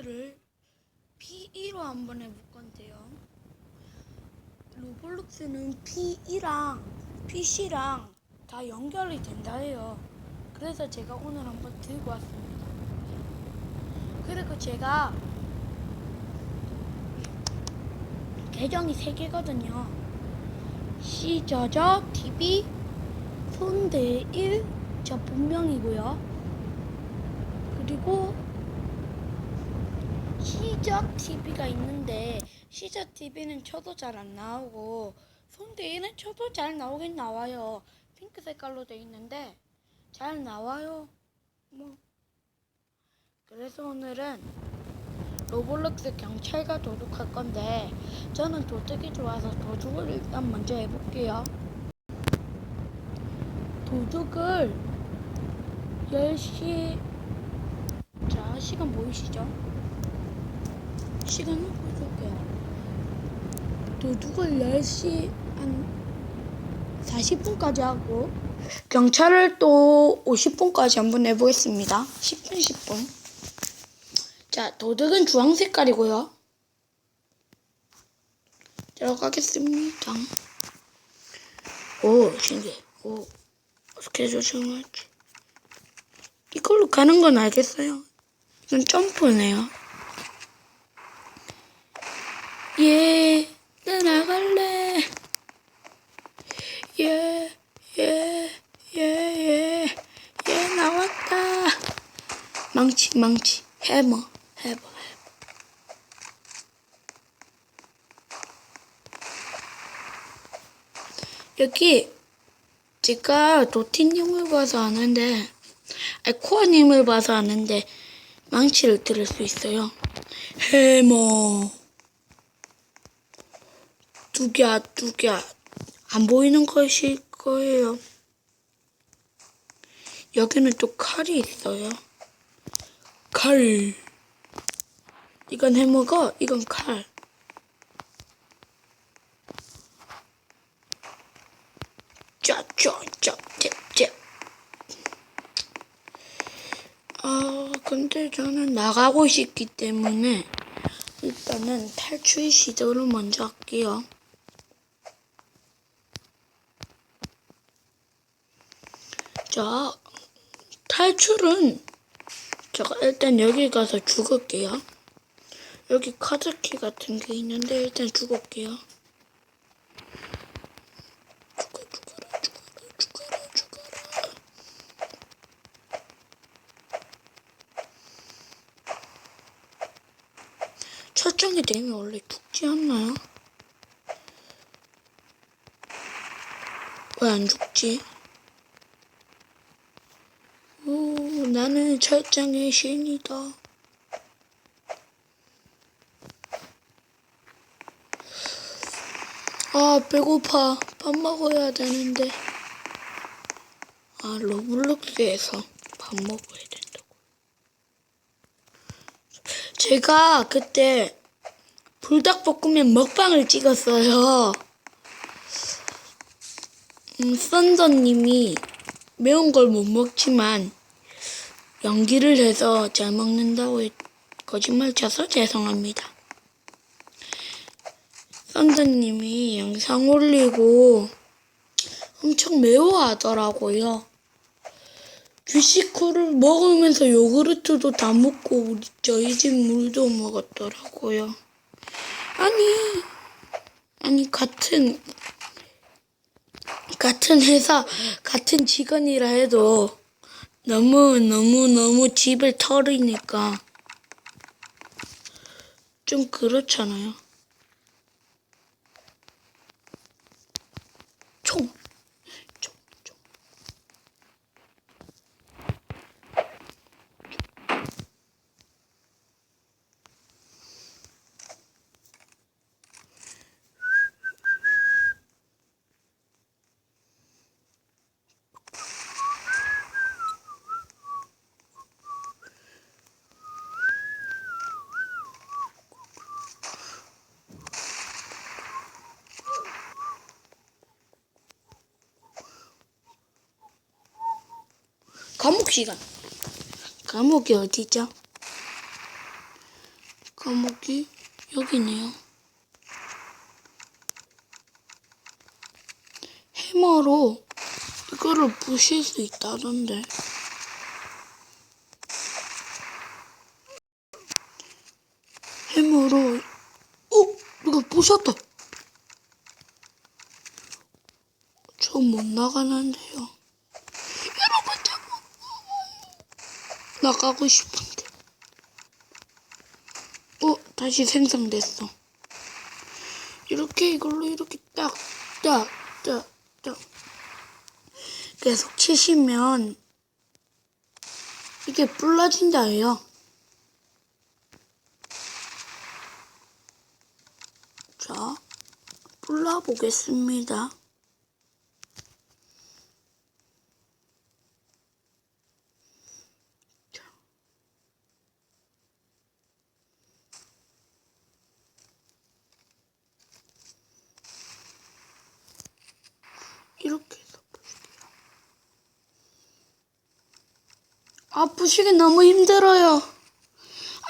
로블록스를 P2로 한번 해볼 건데요. 로블록스는 P2랑 PC랑 다 연결이 된다 해요. 그래서 제가 오늘 한번 들고 왔습니다. 그리고 제가 계정이 3개거든요. 시저저 TV 손대일 저 본명이고요. 그리고 시적 TV가 있는데 시적 TV는 쳐도 잘 안 나오고 손대일은 쳐도 잘 나오긴 나와요. 핑크 색깔로 돼 있는데 잘 나와요. 뭐 그래서 오늘은 로블록스 경찰과 도둑할 건데 저는 도둑이 좋아서 도둑을 일단 먼저 해볼게요. 도둑을 10시 자 시간 보이시죠? 시간을 보여줄게요. 도둑을 10시 한 40분까지 하고 경찰을 또 50분까지 한번 해보겠습니다. 10분 10분. 자, 도둑은 주황 색깔이고요. 들어가겠습니다. 오, 신기해. 오, 어떻게 조정하지? 이걸로 가는 건 알겠어요. 이건 점프네요. 예, 나 나갈래. 예, 예, 예, 예, 예, 나왔다. 망치, 망치, 해머, 해머, 해머. 여기 제가 도티님을 봐서 아는데, 아니 코아님을 봐서 아는데 망치를 들을 수 있어요. 해머. 두개, 두개. 안 보이는 것일 거예요. 여기는 또 칼이 있어요. 칼. 이건 해머가, 이건 칼. 짜짜짜, 잽잽. 아, 근데 저는 나가고 싶기 때문에 일단은 탈출 시도를 먼저 할게요. 자, 탈출은 제가 일단 여기 가서 죽을게요. 여기 카드키 같은 게 있는데 일단 죽을게요. 죽어, 죽어라, 죽어라, 죽어라, 죽어라. 철장이 되면 원래 죽지 않나요? 왜 안 죽지? 오, 나는 철장의 신이다. 아, 배고파. 밥 먹어야 되는데. 아, 로블록스에서 밥 먹어야 된다고. 제가 그때 불닭볶음면 먹방을 찍었어요. 음, 썬더님이 매운 걸 못 먹지만 연기를 해서 잘 먹는다고 했- 거짓말 쳐서 죄송합니다. 썬더님이 영상 올리고 엄청 매워하더라고요. 주식코를 먹으면서 요구르트도 다 먹고 우리 저희 집 물도 먹었더라고요. 아니 아니 같은 같은 회사 같은 직원이라 해도 너무 너무 너무 집을 털으니까 좀 그렇잖아요. 감옥 시간. 감옥이 어디죠? 감옥이 여기네요. 해머로 이거를 부실 수 있다던데. 해머로, 어? 누가 부셨다. 저 못 나가는데요. 여러분, 저못 나가요. 나가고 싶은데. 어, 다시 생성됐어. 이렇게 이걸로 이렇게 딱, 딱, 딱, 딱. 계속 치시면 이게 불러진다예요. 자, 불러보겠습니다. 이렇게 해서 부실게요. 아, 부시기 너무 힘들어요.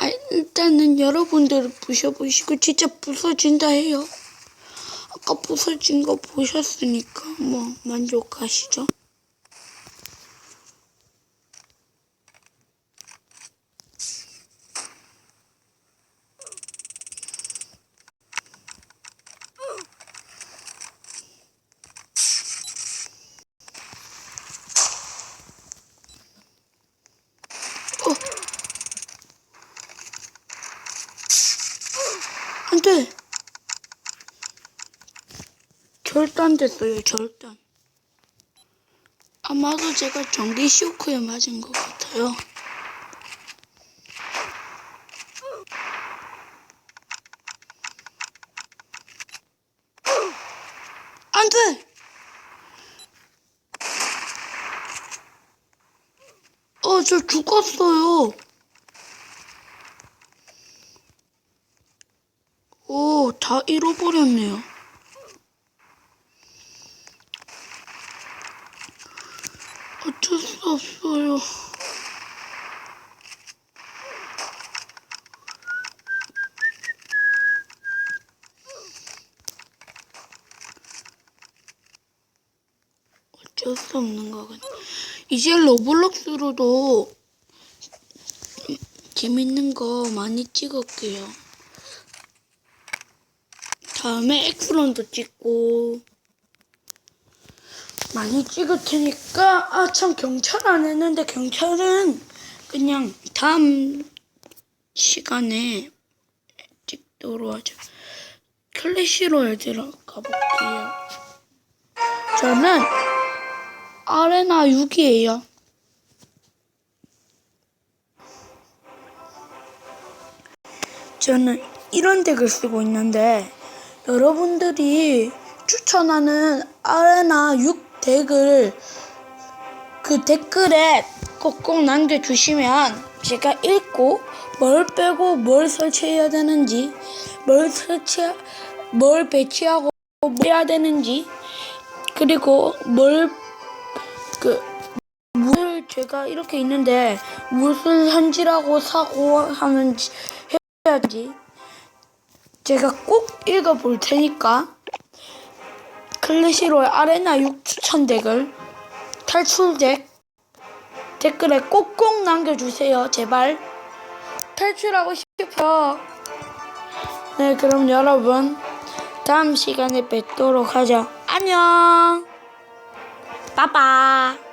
아, 일단은 여러분들 부셔보시고 진짜 부서진다 해요. 아까 부서진 거 보셨으니까 뭐 만족하시죠? 어. 안 돼. 절단됐어요, 절단. 아마도 제가 전기 쇼크에 맞은 것 같아요. 안 돼! 어, 저 죽었어요. 오, 다 잃어버렸네요. 어쩔 수 없어요. 어쩔 수 없는 거군. 이제 로블록스로도 재밌는 거 많이 찍을게요. 다음에 엑스론도 찍고 많이 찍을 테니까 아 참 경찰 안 했는데 경찰은 그냥 다음 시간에 찍도록 하죠. 클래시 로얄 들어가 볼게요. 저는 아레나 6이에요. 저는 이런 덱을 쓰고 있는데 여러분들이 추천하는 아레나 6 덱을 그 댓글에 꼭꼭 남겨주시면 제가 읽고 뭘 빼고 뭘 설치해야 되는지 뭘 설치 뭘 배치하고 뭐 해야 되는지 그리고 뭘 그물 제가 이렇게 있는데 무슨 현지라고 사고 하는지 해야지? 제가 꼭 읽어볼 테니까 클래시로의 아레나 6 추천 덱을 탈출 덱 댓글에 꼭꼭 남겨주세요 제발. 탈출하고 싶어. 네 그럼 여러분 다음 시간에 뵙도록 하죠. 안녕 拜拜。